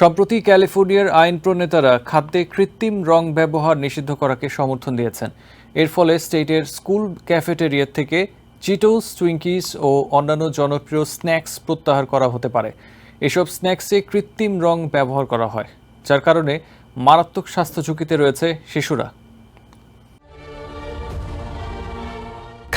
সম্প্রতি ক্যালিফোর্নিয়ার আইন প্রণেতারা খাদ্যে কৃত্রিম রং ব্যবহার নিষিদ্ধ করাকে সমর্থন দিয়েছেন। এর ফলে স্টেটের স্কুল ক্যাফেটেরিয়া থেকে চিটোস, টুইঙ্কিস ও অন্যান্য জনপ্রিয় স্ন্যাক্স প্রত্যাহার করা হতে পারে। এসব স্ন্যাক্সে কৃত্রিম রং ব্যবহার করা হয়, যার কারণে মারাত্মক স্বাস্থ্য ঝুঁকিতে রয়েছে শিশুরা।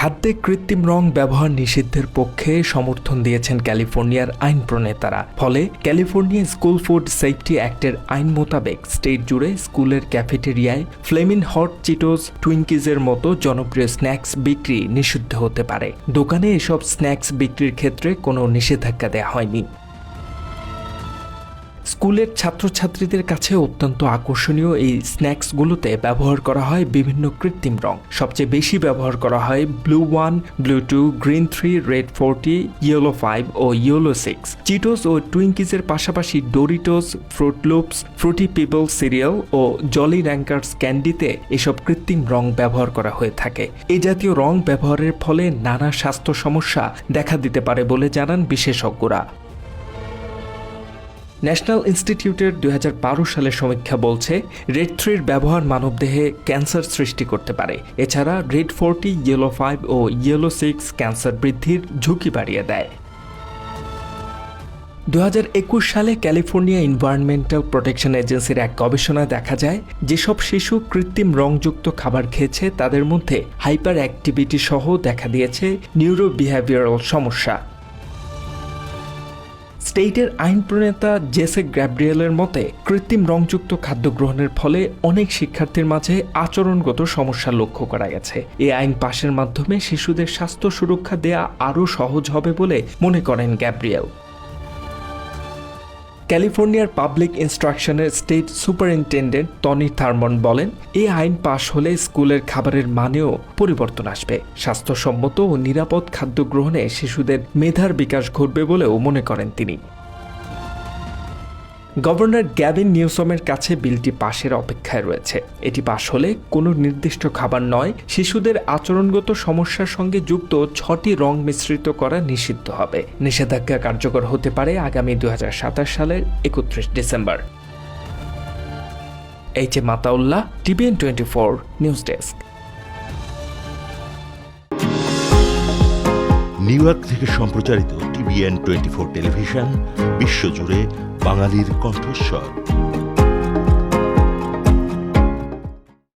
খাদ্যে কৃত্রিম রং ব্যবহার নিষিদ্ধের পক্ষে সমর্থন দিয়েছেন ক্যালিফোর্নিয়ার আইন প্রণেতারা। ফলে ক্যালিফোর্নিয়া স্কুল ফুড সেফটি অ্যাক্টের আইন মোতাবেক স্টেট জুড়ে স্কুলের ক্যাফেটেরিয়ায় ফ্লেমিন হট চিটোস টুইঙ্কিজের মতো জনপ্রিয় স্ন্যাক্স বিক্রি নিষিদ্ধ হতে পারে। দোকানে এসব স্ন্যাক্স বিক্রির ক্ষেত্রে কোনো নিষেধাজ্ঞা দেওয়া হয়নি। স্কুলের ছাত্রছাত্রীদের কাছে অত্যন্ত আকর্ষণীয় এই স্ন্যাক্সগুলোতে ব্যবহার করা হয় বিভিন্ন কৃত্রিম রং। সবচেয়ে বেশি ব্যবহার করা হয় blue one, blue two, green three, red forty, yellow five ও ইয়েলো সিক্স। চিটোস ও টুইঙ্কিজের পাশাপাশি Doritos, Froot Loops, Fruity Pebbles cereal ও জলি র্যাঙ্কার্স ক্যান্ডিতে এসব কৃত্রিম রং ব্যবহার করা হয়ে থাকে। এই জাতীয় রং ব্যবহারের ফলে নানা স্বাস্থ্য সমস্যা দেখা দিতে পারে বলে জানান বিশেষজ্ঞরা। ন্যাশনাল ইনস্টিটিউটের দু হাজার বারো সালের সমীক্ষা বলছে, রেড থ্রির ব্যবহার মানবদেহে ক্যান্সার সৃষ্টি করতে পারে। এছাড়া রেড ফোরটি, ইয়েলো ফাইভ ও ইয়েলো সিক্স ক্যান্সার বৃদ্ধির ঝুঁকি বাড়িয়ে দেয়। দু হাজার একুশ সালে ক্যালিফোর্নিয়া এনভায়রনমেন্টাল প্রোটেকশন এজেন্সির এক গবেষণায় দেখা যায়, যেসব শিশু কৃত্রিম রংযুক্ত খাবার খেয়েছে, তাদের মধ্যে হাইপার অ্যাক্টিভিটি সহ দেখা দিয়েছে নিউরো বিহেভিয়ারাল সমস্যা। স্টেটের আইন প্রণেতা জেসে গ্র্যাব্রিয়েলের মতে, কৃত্রিম রংযুক্ত খাদ্য গ্রহণের ফলে অনেক শিক্ষার্থীর মাঝে আচরণগত সমস্যা লক্ষ্য করা গেছে। এ আইন পাশের মাধ্যমে শিশুদের স্বাস্থ্য সুরক্ষা দেয়া আরও সহজ হবে বলে মনে করেন গ্যাব্রিয়েল। ক্যালিফোর্নিয়ার পাবলিক ইনস্ট্রাকশনের স্টেট সুপারিনটেন্ডেন্ট টনি থার্মন বলেন, এই আইন পাশ হলে স্কুলের খাবারের মানেও পরিবর্তন আসবে। স্বাস্থ্যসম্মত ও নিরাপদ খাদ্য গ্রহণে শিশুদের মেধার বিকাশ ঘটবে বলেও মনে করেন তিনি। গভর্নর গ্যাভিন নিউসমের কাছে বিলটি পাশের অপেক্ষায় রয়েছে। এটি পাশ হলে কোনো নির্দিষ্ট খাবার নয়, শিশুদের আচরণগত সমস্যার সঙ্গে যুক্ত ছটি রং মিশ্রিত করা নিষিদ্ধ হবে। নিষেধাজ্ঞা কার্যকর হতে পারে আগামী দু সালের একত্রিশ December. H A Mataullah, TVN twenty four, news desk. New York থেকে সম্প্রচারিত টিভিএন টোয়েন্টি ফোর টেলিভিশন, বিশ্বজুড়ে বাঙালির কণ্ঠস্বর।